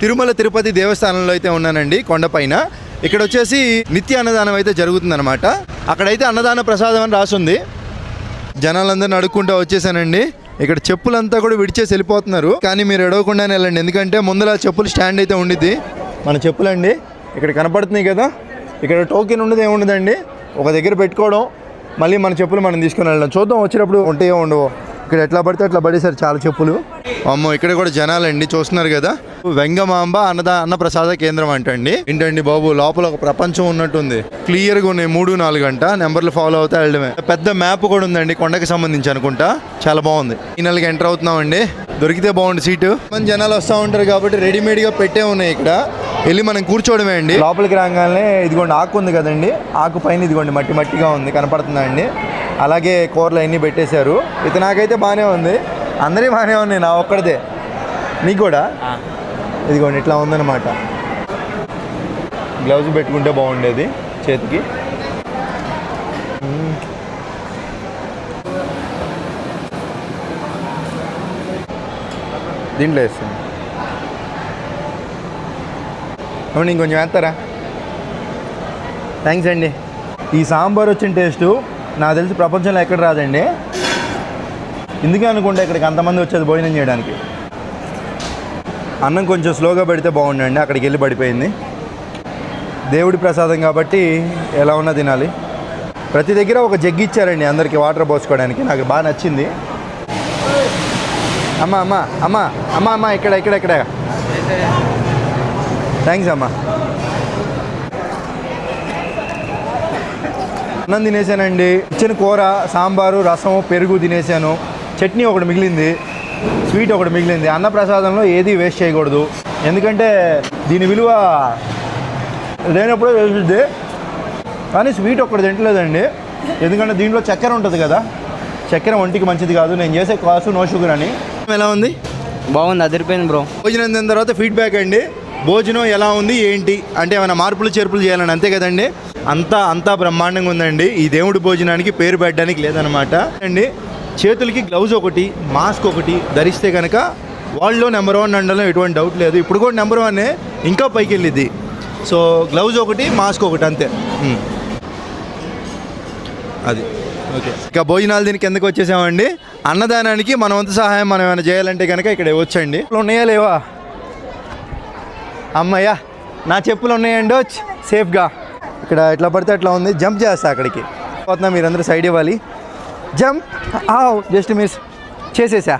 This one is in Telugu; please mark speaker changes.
Speaker 1: తిరుమల తిరుపతి దేవస్థానంలో అయితే ఉన్నానండి కొండపైన ఇక్కడ వచ్చేసి నిత్య అన్నదానం అయితే జరుగుతుందన్నమాట. అక్కడైతే అన్నదాన ప్రసాదం అని రాసుంది. జనాలందరిని అడుక్కుంటూ వచ్చేసానండి. ఇక్కడ చెప్పులంతా కూడా విడిచేసి వెళ్ళిపోతున్నారు. కానీ మీరు ఎడవకుండానే వెళ్ళండి ఎందుకంటే ముందర చెప్పులు స్టాండ్ అయితే ఉండిద్ది. మన చెప్పులండి ఇక్కడ కనపడుతున్నాయి కదా. ఇక్కడ టోకెన్ ఉండదు ఏముండదండి? ఒక దగ్గర పెట్టుకోవడం మళ్ళీ మన చెప్పులు మనం తీసుకుని వెళ్ళడం. చూద్దాం వచ్చేటప్పుడు ఉంటాయో ఉండవో ఇక్కడ ఎట్లా పడితే అట్లా పడేసారు చాలా చెప్పులు. అమ్మో ఇక్కడ కూడా జనాలండి చూస్తున్నారు కదా. వెంగమాంబ అన్నద అన్న ప్రసాద కేంద్రం అంటండి. ఏంటండి బాబు లోపల ఒక ప్రపంచం ఉన్నట్టుంది. క్లియర్గా ఉన్నాయి మూడు నాలుగు గంట నెంబర్లు ఫాలో అవుతా వెళ్ళడమే. పెద్ద మ్యాప్ కూడా ఉందండి కొండకి సంబంధించి అనుకుంటా. చాలా బాగుంది. ఈ నెలకి ఎంటర్ అవుతున్నామండి. దొరికితే బాగుంది సీటు మన జనాలు వస్తూ ఉంటారు కాబట్టి రెడీమేడ్గా పెట్టే ఉన్నాయి ఇక్కడ. వెళ్ళి మనం కూర్చోవడమే అండి. లోపలికి రాగానే ఇదిగోండి ఆకు ఉంది కదండి. ఆకు పైన ఇదిగోండి మట్టి మట్టిగా ఉంది కనపడుతుందా అండి? అలాగే కూరలు అన్నీ పెట్టేశారు. ఇది నాకైతే బాగానే ఉంది. అందరి బాగానే ఉన్నాయి నా ఒక్కడిదే. నీకు కూడా? ఇదిగోండి ఇట్లా ఉందన్నమాట. గ్లౌజ్ పెట్టుకుంటే బాగుండేది చేతికి. దీంట్లో వేస్తుంది అవును ఇంకొంచెం వేస్తారా? థ్యాంక్స్ అండి. ఈ సాంబార్ వచ్చిన టేస్టు నాకు తెలిసి ప్రపంచంలో ఎక్కడ రాదండి. ఎందుకే అనుకుంటే ఇక్కడికి అంతమంది వచ్చేది భోజనం చేయడానికి. అన్నం కొంచెం స్లోగా పెడితే బాగుండండి అక్కడికి వెళ్ళి పడిపోయింది. దేవుడి ప్రసాదం కాబట్టి ఎలా ఉన్నా తినాలి. ప్రతి దగ్గర ఒక జగ్గి ఇచ్చారండి అందరికీ వాటర్ పోసుకోవడానికి నాకు బాగా నచ్చింది. అమ్మ అమ్మ అమ్మ అమ్మ అమ్మ ఇక్కడ ఇక్కడ ఇక్కడ. థ్యాంక్స్ అమ్మా. అన్నం తినేసానండి ఇచ్చిన కూర సాంబారు రసం పెరుగు తినేసాను చట్నీ ఒకటి మిగిలింది. స్వీట్ ఒకటి మిగిలింది. అన్న ప్రసాదంలో ఏది వేస్ట్ చేయకూడదు. ఎందుకంటే దీని విలువ లేనప్పుడే తెలుస్తుంది కానీ స్వీట్ ఒక్కటి తింటలేదండి. ఎందుకంటే దీంట్లో చక్కెర ఉంటుంది కదా. చక్కెర ఒంటికి మంచిది కాదు. నేను చేసే కాసు నో షుగర్ అని. ఎలా ఉంది?
Speaker 2: బాగుంది. అదిరిపోయింది బ్రో.
Speaker 1: భోజనం తిన్న తర్వాత ఫీడ్బ్యాక్ అండి. భోజనం ఎలా ఉంది? ఏంటి? అంటే ఏమైనా మార్పులు చేర్పులు చేయాలని అంతే కదండి. అంతా అంతా బ్రహ్మాండంగా ఉందండి. ఈ దేవుడి భోజనానికి పేరు పెట్టడానికి లేదనమాట అండి చేతులకి గ్లౌజ్ ఒకటి మాస్క్ ఒకటి ధరిస్తే కనుక వాళ్ళలో నెంబర్ వన్ అండలో ఎటువంటి డౌట్ లేదు. ఇప్పుడు కూడా నెంబర్ వన్ ఇంకా పైకి వెళ్ళిద్ది. సో గ్లౌజ్ ఒకటి మాస్క్ ఒకటి అంతే. అది. ఓకే ఇక భోజనాలు దీనికి ఎందుకు వచ్చేసామండి? అన్నదానానికి మన వంతు సహాయం మనం ఏమైనా చేయాలంటే కనుక ఇక్కడ వచ్చండి. ఉన్నాయా లేవా? అమ్మయ్యా నా చెప్పులు ఉన్నాయండి. వచ్చి సేఫ్గా ఇక్కడ ఎట్లా పడితే అట్లా ఉంది. జంప్ చేస్తా అక్కడికి. పోతున్నా మీరందరూ సైడ్ ఇవ్వాలి. జంప్ జస్ట్ మిస్ చేసేసా.